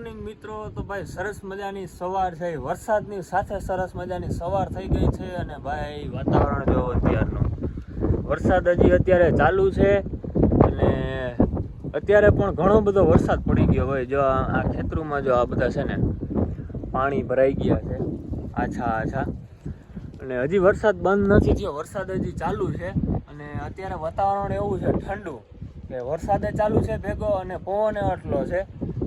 Morning મિત્રો, તો ભાઈ સરસ મજાની સવાર છે. વરસાદની સાથે સરસ મજાની સવાર થઈ ગઈ છે અને ભાઈ વાતાવરણ જો અત્યારનું. વરસાદ હજી અત્યારે ચાલુ છે અને અત્યારે પણ ઘણો બધો વરસાદ પડી ગયો હોય. જો આ ખેતરોમાં જો આ બધા છે ને પાણી ભરાઈ ગયા છે. આછા આછા. અને હજી વરસાદ બંધ નથી થયો. વરસાદ હજી ચાલુ છે અને અત્યારે વાતાવરણ એવું છે ઠંડુ. કે વરસાદે ચાલુ છે ભેગો અને પવન આટલો છે,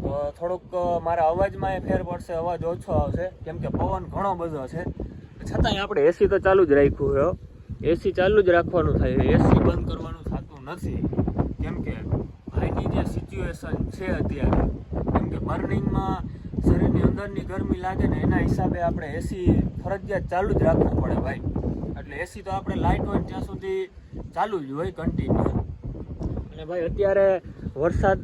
તો થોડુંક મારા અવાજમાં એ ફેર પડશે, અવાજ ઓછો આવશે. કેમ કે પવન ઘણો બધો છે. છતાંય આપણે એસી તો ચાલુ જ રાખ્યું છે એસી ચાલુ જ રાખવાનું થાય એસી બંધ કરવાનું થતું નથી. કેમ કે ભાઈની જે સિચ્યુએશન છે અત્યારે, કેમ કે બર્નિંગમાં શરીરની અંદરની ગરમી લાગે ને એના હિસાબે આપણે એસી ફરજિયાત ચાલુ જ રાખવું પડે ભાઈ. એટલે એસી તો આપણે લાઇટ હોય ત્યાં સુધી ચાલુ જ હોય કન્ટિન્યુ અને ભાઈ, અત્યારે વરસાદ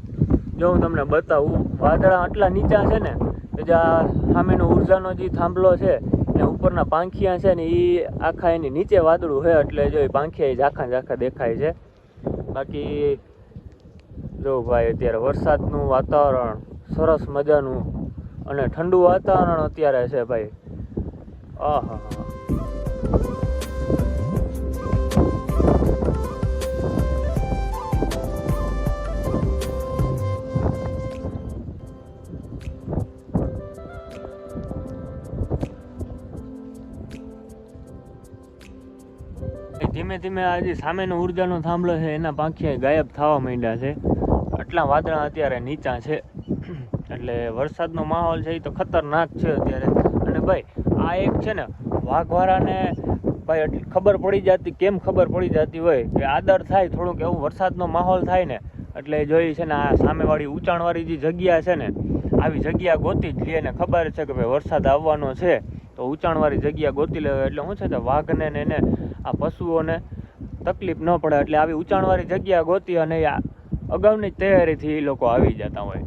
જો હું તમને બતાવું, વાદળા આટલા નીચા છે ને, કે જે આ સામેનો ઉર્જાનો જે થાંભલો છે, ને ઉપરના પાંખિયા છે ને એ આખા એની નીચે વાદળું છે, એટલે જો એ પાંખિયા ઝાખા ઝાખા દેખાય છે. બાકી જો ભાઈ, અત્યારે વરસાદનું વાતાવરણ સરસ મજાનું અને ઠંડુ વાતાવરણ અત્યારે છે ભાઈ. આહા ધીમે ધીમે આજે સામેનો ઉર્જાનો થાંભલો છે, એના પાંખિયા ગાયબ થવા માંડ્યા છે. આટલા વાદળા અત્યારે નીચા છે. એટલે વરસાદનો માહોલ છે એ તો ખતરનાક છે અત્યારે. અને ભાઈ, આ એક છે ને, વાઘવાળાને ભાઈ એટલી ખબર પડી જતી, કેમ ખબર પડી જતી હોય? કે આદર થાય, થોડુંક એવું વરસાદનો માહોલ થાય ને, એટલે જોઈ છે ને, આ સામેવાળી ઊંચાણવાળી જે જગ્યા છે ને, આવી જગ્યા ગોતી જ લઈએ ને, ખબર છે કે ભાઈ વરસાદ આવવાનો છે. તો ઊંચાણવાળી જગ્યા ગોતી લેવાય. એટલે શું છે કે વાઘને ને એને આ પશુઓને તકલીફ ન પડે એટલે આવી ઊંચાણવાળી જગ્યા ગોતી અને અગાઉની તૈયારીથી એ લોકો આવી જતા હોય.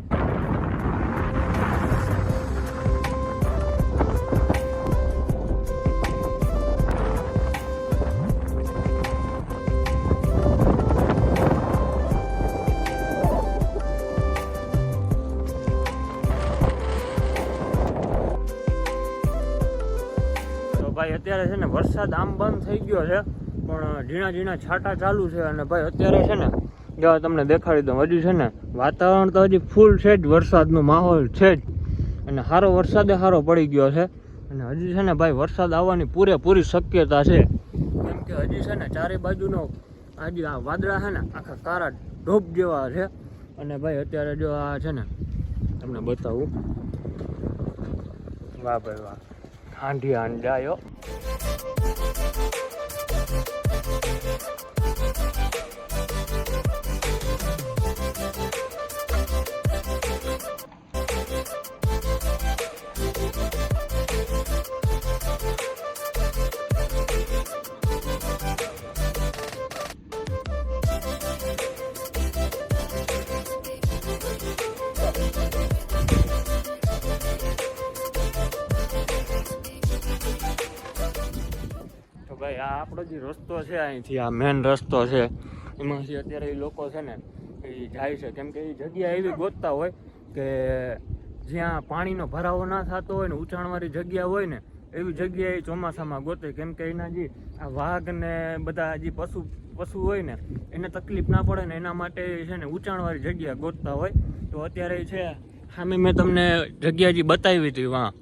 ભાઈ, અત્યારે છે ને વરસાદ આમ બંધ થઈ ગયો છે, પણ ઝીણા ઝીણા છાંટા ચાલુ છે અને ભાઈ, અત્યારે છે ને, જો તમને દેખાડી દઉં, હજી છે ને વાતાવરણ તો હજી ફૂલ છે જ, વરસાદનો માહોલ છે જ. અને સારો વરસાદે સારો પડી ગયો છે. અને હજી છે ને ભાઈ, વરસાદ આવવાની પૂરેપૂરી શક્યતા છે. કેમ કે હજી છે ને ચારે બાજુનો આજે આ વાદળા છે ને, આખા કારા ઢોપ જેવા છે. અને ભાઈ, અત્યારે જો આ છે ને, તમને બતાવું. વાહ ભાઈ, વાહ. હાંડી હાંડાયો ભાઈ, આ આપણો જે રસ્તો છે અહીંથી, આ મેન રસ્તો છે. એમાંથી અત્યારે એ લોકો છે ને, એ જાય છે. કેમ કે એ જગ્યા એવી ગોતતા હોય કે જ્યાં પાણીનો ભરાવો ના થતો હોય ને ઉંચાણવાળી જગ્યા હોય ને, એવી જગ્યાએ ચોમાસામાં ગોતે. કેમ કે એના જે આ વાઘ ને બધા જે પશુ પશુ હોય ને, એને તકલીફ ના પડે ને, એના માટે છે ને ઉંચાણવાળી જગ્યા ગોતતા હોય. તો અત્યારે છે સામે મેં તમને જગ્યા જે બતાવી હતી, વાં.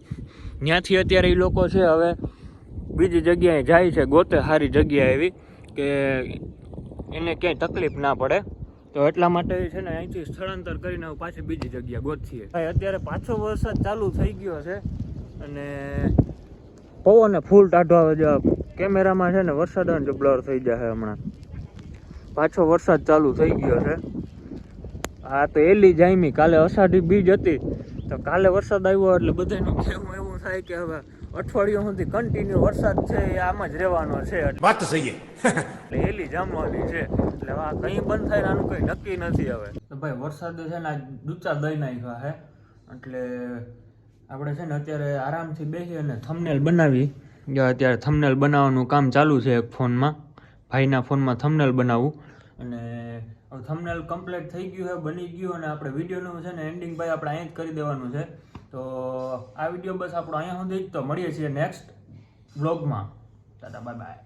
ત્યાંથી અત્યારે એ લોકો છે, હવે બીજી જગ્યાએ જાય છે, ગોતે સારી જગ્યા એવી કે એને ક્યાંય તકલીફ ના પડે. તો એટલા માટે છે ને અહીંથી સ્થળાંતર કરીને પાછી બીજી જગ્યા ગોતીએ. અત્યારે પાછો વરસાદ ચાલુ થઈ ગયો છે અને પવન ફૂલ ટાઢવા કેમેરામાં છે ને વરસાદ જ બ્લર થઈ જાય હમણાં. પાછો વરસાદ ચાલુ થઈ ગયો છે. હા તો એલી જાયમી કાલે અષાઢી બીજ હતી. તો કાલે વરસાદ આવ્યો એટલે બધાનું કહેવું એવું થાય કે હવે અઠવાડિયું સુધી કન્ટિન્યુ વરસાદ છે એ આમ જ રહેવાનો છે. વાત સહી એટલે એલી જામવાની છે. એટલે આ કંઈ બંધ થાય આનું કંઈ નક્કી નથી હવે. તો ભાઈ વરસાદ છે ને આ ડૂચા દઈ નાખ્યા છે એટલે આપણે છે ને અત્યારે આરામથી બેસી અને થમનેલ બનાવી. અત્યારે થમનેલ બનાવવાનું કામ ચાલુ છે એક ફોનમાં. ભાઈના ફોનમાં થમનેલ બનાવવું અને હવે થંબનેલ કમ્પ્લીટ થઈ ગયું છે બની ગયું અને આપણે વિડીયોનું છે ને એન્ડિંગ ભાઈ આપણે અહીં જ કરી દેવાનું છે. તો આ વીડિયો બસ આપણો અહીંયા સુધી જ. તો મળીએ છીએ નેક્સ્ટ બ્લોગમાં દાદા બાય બાય